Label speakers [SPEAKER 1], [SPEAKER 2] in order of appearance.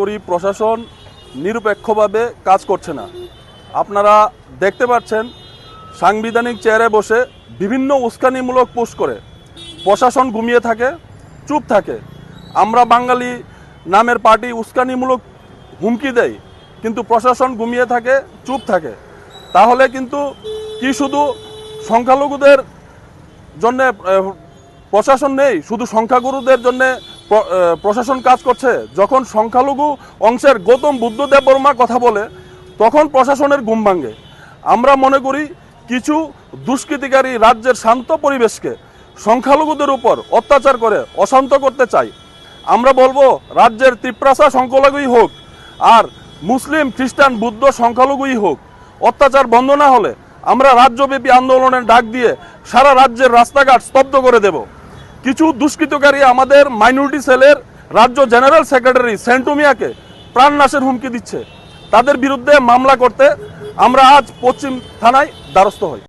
[SPEAKER 1] করি প্রশাসন নিরপেক্ষভাবে কাজ করছে না। আপনারা দেখতে পাচ্ছেন, সাংবিধানিক চেয়ারে বসে বিভিন্ন উস্কানিমূলক পোস্ট করে। প্রশাসন ঘুমিয়ে থাকে, চুপ থাকে। আমরা বাঙালি নামের পার্টি উস্কানিমূলক হুমকি দেয় কিন্তু প্রশাসন ঘুমিয়ে থাকে, চুপ থাকে। তাহলে কিন্তু কি শুধু সংখ্যালঘুদের জন্য প্রশাসন নেই, শুধু সংখ্যাগুরুদের জন্য প্রশাসন কাজ করছে। যখন সংখ্যালঘু অংশের গৌতম বুদ্ধদেব বর্মা কথা বলে, তখন প্রশাসনের ঘুম ভাঙে। আমরা মনে করি কিছু দুষ্কৃতিকারী রাজ্যের শান্ত পরিবেশকে সংখ্যালঘুদের উপর অত্যাচার করে অশান্ত করতে চাই। আমরা বলব, রাজ্যের ত্রিপ্রাসা সংখ্যালঘুই হোক আর মুসলিম, খ্রিস্টান, বুদ্ধ সংখ্যালঘুই হোক, অত্যাচার বন্ধ না হলে আমরা রাজ্যব্যাপী আন্দোলনের ডাক দিয়ে সারা রাজ্যের রাস্তাঘাট স্তব্ধ করে দেব। কিছু দুষ্কৃতকারী আমাদের মাইনরিটি সেলের রাজ্য জেনারেল সেক্রেটারি সেন্টুমিয়াকে প্রাণনাশের হুমকি দিচ্ছে। তাদের বিরুদ্ধে মামলা করতে আমরা আজ পশ্চিম থানায় দ্বারস্থ হই।